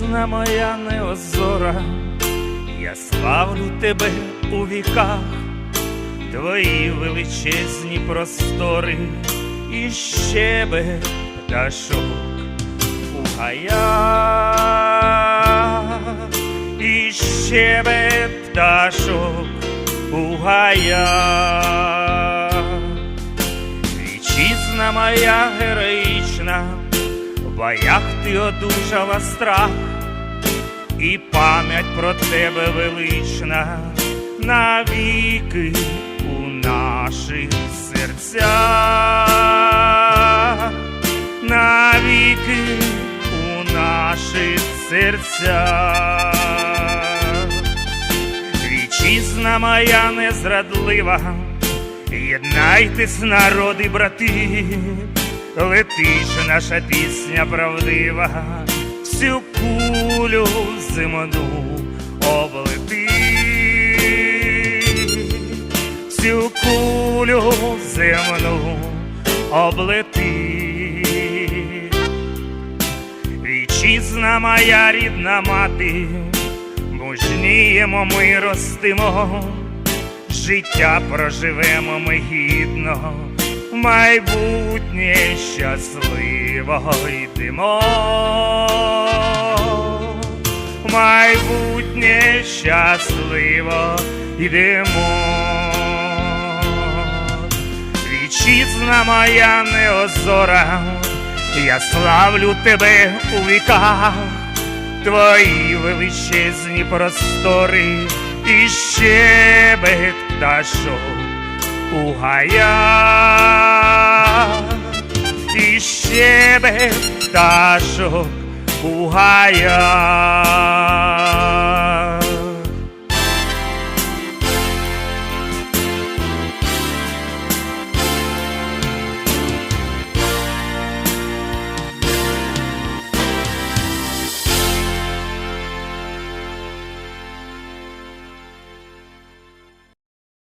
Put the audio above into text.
Вітчизна моя неозора, я славлю тебе у віках, твої величезні простори і щебет пташок у гаях, і щебет пташок у гаях. Вітчизна моя героїчна, боях ти одужала страх, і пам'ять про тебе велична навіки у наших серцях, навіки у наших серцях. Вітчизна моя незрадлива, єднайтесь, народи, брати, летиш наша пісня правдива, всю кулю земну облети, всю кулю земну облети. Вітчизна моя рідна мати, мужніємо ми ростимо, життя проживемо ми гідно, майбутнє щасливо йдемо, в майбутнє щасливо йдемо. Вітчизна моя неозора, я славлю тебе у віках, твої величезні простори і щебет пташок у гаях, і щебет пташок у.